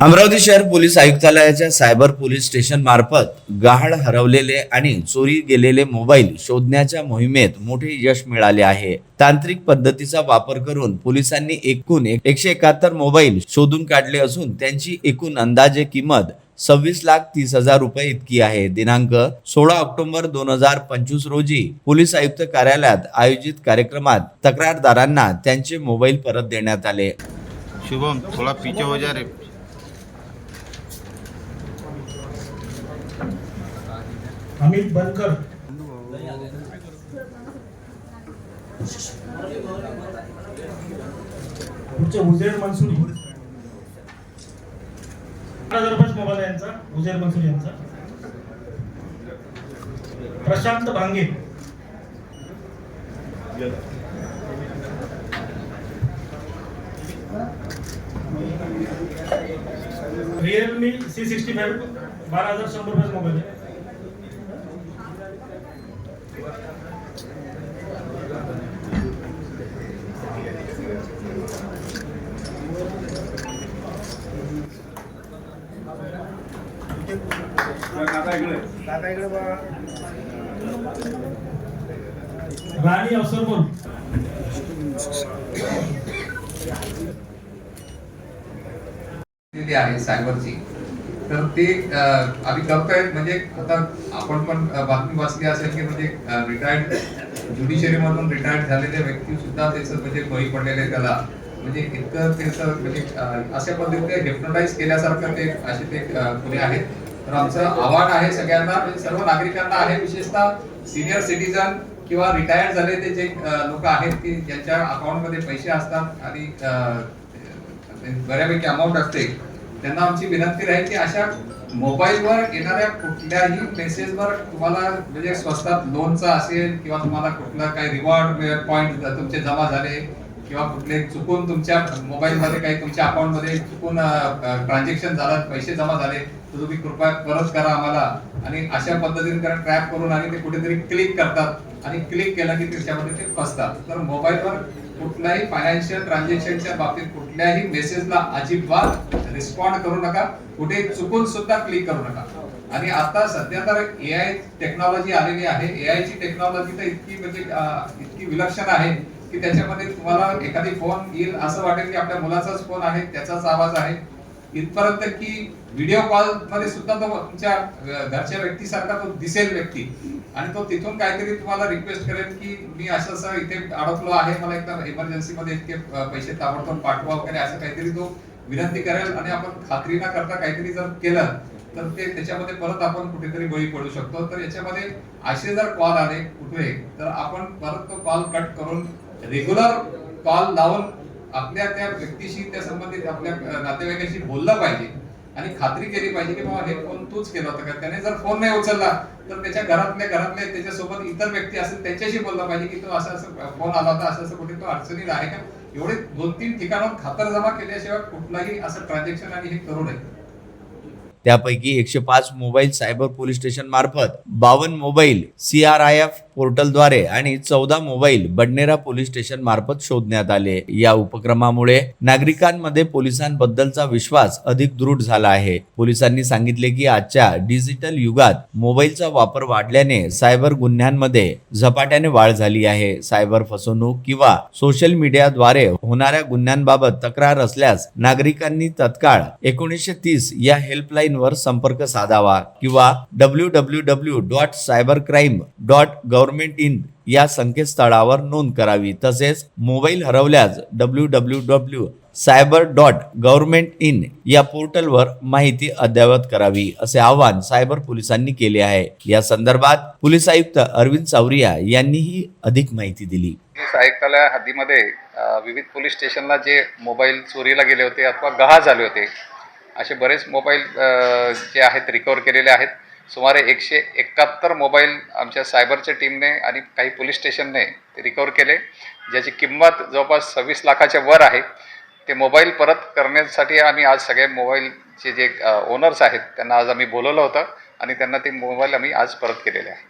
अमरावती शहर पोलीस आयुक्तालयाच्या cyber police station मार्फत गहाळ हरवलेले आणि चोरी गेलेले मोबाईल शोधण्याच्या मोहिमेत मोठे यश मिळाले आहे. तांत्रिक पद्धतीचा वापर करून पोलिसांनी एकूण एकशे एकाहत्तर मोबाईल शोधून काढले असून त्यांची एकूण अंदाजे किंमत सव्वीस लाख तीस हजार रुपये इतकी आहे. दिनांक सोळा ऑक्टोबर दोन हजार पंचवीस रोजी पोलीस आयुक्त कार्यालयात आयोजित कार्यक्रमात तक्रारदारांना त्यांचे मोबाईल परत देण्यात आले. शुभम थोड़ा पीछे हो जा रे. अमित बनकर. पुढचे उजेर मनसुरी. आठ हजार रुपये मोबाईल आहे यांचा उजेर मनसुरी यांचा. Prashant Bhange. Realme C sixty five बारा हजार शंभर रुपयाचा मोबाईल आहे. राणी अवसर बोल आहे सायबरची. तर ते आम्ही करतोय म्हणजे आता आपण पण बातमी वाचली असेल की म्हणजे रिटायर्ड ज्युडिशरी मधून रिटायर्ड झालेले व्यक्ती सुद्धा त्याचं म्हणजे बळी पडलेले त्याला. म्हणजे इतकं त्याचं म्हणजे अशा पद्धतीने हिप्नोटाईज केल्यासारखं ते असे ते खुले आहेत. तर आमचं आव्हान आहे सगळ्यांना सर्व नागरिकांना आहे. विशेषतः सिनियर सिटीजन किंवा रिटायर्ड झाले ते जे लोक आहेत की ज्यांच्या अकाउंटमध्ये पैसे असतात आणि बऱ्यापैकी अमाऊंट असते त्यांना आमची विनंती राहील की अशा मोबाईलवर येणाऱ्या कुठल्याही मेसेजवर तुम्हाला म्हणजे स्वस्तात लोनचा असेल किंवा तुम्हाला कुठला काही रिवॉर्ड पॉईंट तुमचे जमा झाले किंवा कुठले चुकून तुमच्या मोबाईल मध्ये काही तुमच्या अकाउंटमध्ये चुकून ट्रान्झॅक्शन झालं पैसे जमा झाले तर तुम्ही कृपया परत करा आम्हाला. आणि अशा पद्धतीने कारण ट्रॅप करून आणि ते कुठेतरी क्लिक करतात. आणि क्लिक केलं की त्याच्यामध्ये ते फसतात. तर मोबाईलवर कुठल्याही फायनान्शियल ट्रान्झॅक्शनच्या बाबतीत कुठल्याही मेसेजला अजिबात रिस्पॉन्ड करू नका. कुठे चुकून सुद्धा क्लिक करू नका. आणि आता सध्या तर ए आय टेक्नॉलॉजी आलेली आहे. ए आय ची टेक्नॉलॉजी तर इतकी म्हणजे इतकी विलक्षण आहे. की त्याच्यामध्ये तुम्हाला एखादी फोन येईल. असं वाटेल की आपल्या मुलाचाच फोन आहे त्याचाच आवाज आहे. इथपर्यंत की व्हिडिओ कॉलमध्ये सुद्धा तो तुमच्या घरच्या व्यक्तीसारखा तो दिसेल व्यक्ती. आणि तो तिथून काहीतरी तुम्हाला रिक्वेस्ट करेल की मी असं असं इथे अडकलो आहे मला एकदम इमर्जन्सी मध्ये इतके पैसे ताबडतोब पाठवा वगैरे असं काहीतरी तो विनंती करेल. आणि आपण खात्री न करता काहीतरी जर केलं तर ते त्याच्यामध्ये परत आपण कुठेतरी बळी पडू शकतो. तर याच्यामध्ये असे जर कॉल आले कुठे तर आपण परत तो कॉल कट करून रेग्युलर कॉल लावून आपल्या त्या व्यक्तीशी त्या संबंधित आपल्या नातेवाईकाशी बोललं पाहिजे आणि खात्री केली पाहिजे की बाबा हे फोन तूच केला होता का? त्याने जर फोन नाही उचलला तर त्याच्या घरातल्या घरातले त्याच्यासोबत इतर व्यक्ती असेल त्यांच्याशी बोललं पाहिजे की तो असं असं फोन आला होता असं असं कुठे तो अडचणीत आहे का? एवढे दोन तीन ठिकाणावर खातरजमा केल्याशिवाय कुठलाही असं ट्रान्झॅक्शन आणि हे करू नये. त्यापैकी एकशे पाच मोबाईल सायबर पोलीस स्टेशन मार्फत बावन्न mobile C R I F पोर्टलद्वारे आणि चौदा मोबाईल बडनेरा पोलीस स्टेशन मार्फत शोधण्यात आले. या उपक्रमामुळे नागरिकांमध्ये पोलिसांबद्दलचा विश्वास अधिक दृढ झाला आहे. पोलिसांनी सांगितले की आजच्या डिजिटल युगात मोबाईलचा वापर वाढल्याने सायबर गुन्ह्यांमध्ये झपाट्याने वाढ झाली आहे. सायबर फसवणूक किंवा सोशल मीडियाद्वारे होणाऱ्या गुन्ह्यांबाबत तक्रार असल्यास नागरिकांनी तत्काळ एकोणीसशे तीस या हेल्पलाईनवर संपर्क साधावा किंवा W W W dot cyber crime dot government in या संकेतस्थळावर नोंद करावी. तसेच मोबाईल हरवल्यास W W W cyber dot government in या पोर्टलवर माहिती अद्ययावत करावी असे आवाहन सायबर पोलिसांनी केले आहे. या संदर्भात पोलीस आयुक्त अरविंद सावरिया यांनीही अधिक माहिती दिली. पोलीस आयुक्तालय हद्दीमध्ये विविध पोलीस स्टेशनला जे मोबाईल चोरीला गेले होते अथवा गहा झाले होते असे बरेच मोबाईल जे आहेत रिकवर केलेले आहेत. सुमारे एकशे एकाहत्तर मोबाईल आमच्या सायबरच्या टीमने आणि काही पोलीस स्टेशनने ते रिकवर केले. ज्याची किंमत जवळपास सव्वीस लाखाच्या वर आहे. ते मोबाईल परत करण्यासाठी आम्ही आज सगळे मोबाईलचे जे ओनर्स आहेत त्यांना आज आम्ही बोलवलं होतं आणि त्यांना ते मोबाईल आम्ही आज परत केलेले आहे.